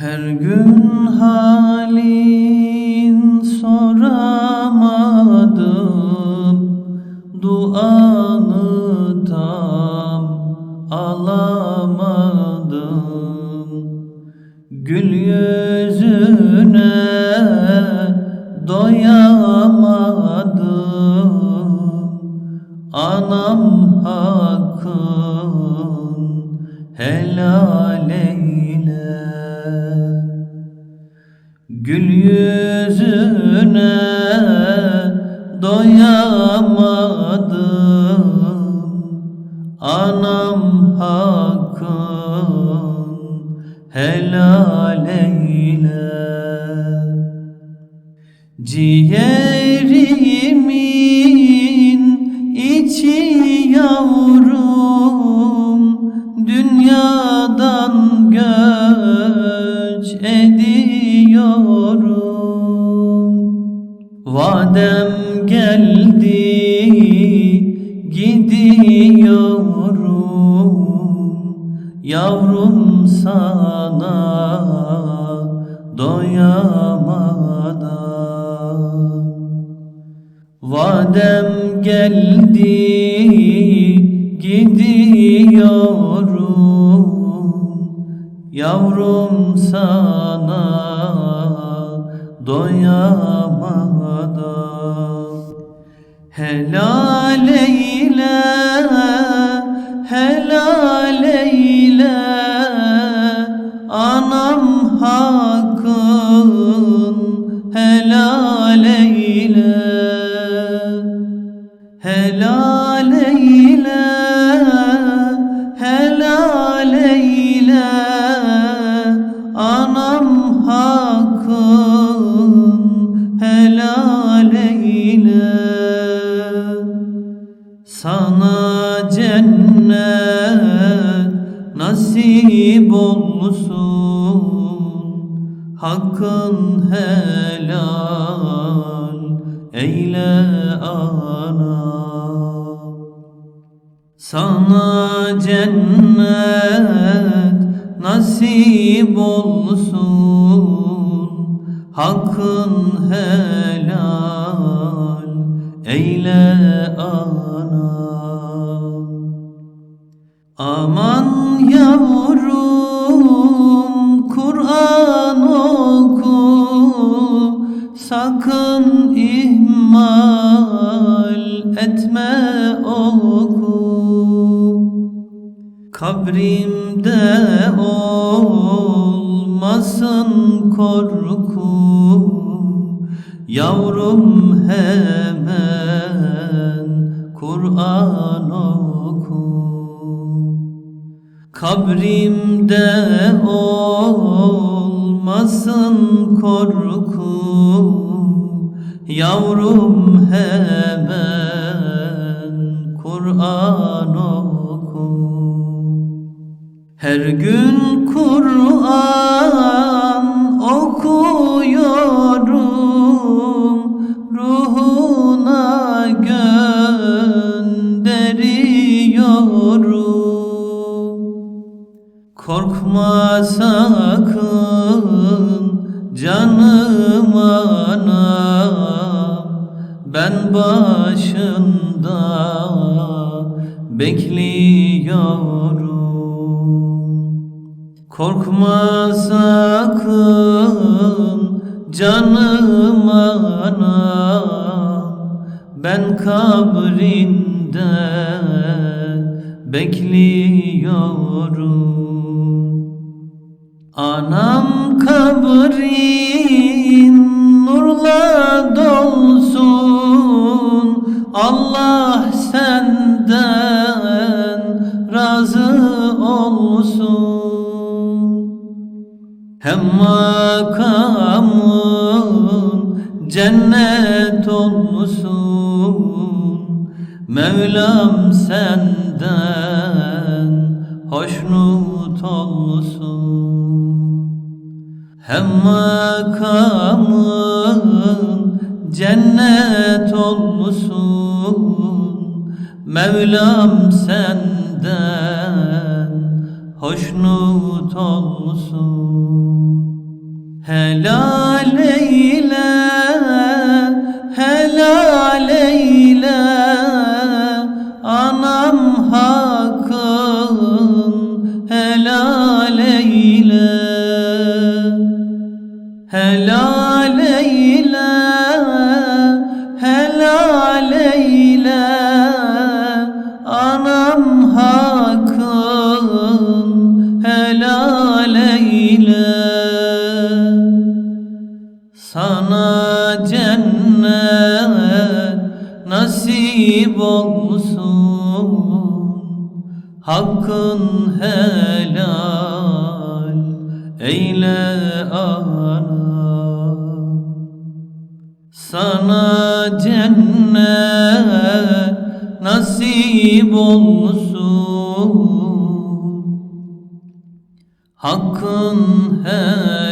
Her gün halin soramadım Duanı tam alamadım. Gül yüzüne doyamadım Anam hakkın helal eyle Gül yüzüne doyamadım Anam hakkın helal eyle. Ciğerimin içi yavrum Vadem geldi gidiyorum. Yavrum sana doyamadan Vadem geldi gidiyorum. Yavrum sana doyamadan Helal eyle, helal eyle. Anam hakkın Sana cennet nasip olsun. Hakkın helal eyle anam Sana cennet nasip olsun. Hakkın helal eyle anam Aman yavrum Kur'an oku. Sakın ihmal etme oku. Kabrimde olmasın korku. Yavrum hemen Kabrimde olmasın korku. Yavrum hemen Kur'an oku. Her gün Kur'an Korkma sakın canım anam. Ben başında bekliyorum. Korkma sakın canım anam. Ben kabrinde bekliyorum Anam kabrin nurla dolsun. Allah senden razı olsun. Hem makamın cennet olsun. Mevlam senden hoşnut olsun Hem makamın cennet olsun Mevlam senden hoşnut olsun Helal eyle, helal Helal eyle, helal eyle. Anam hakkın helal eyle. Sana cennet nasip olsun. Hakkın helal eyle anam Sana cennet nasip olsun. Hakkın helal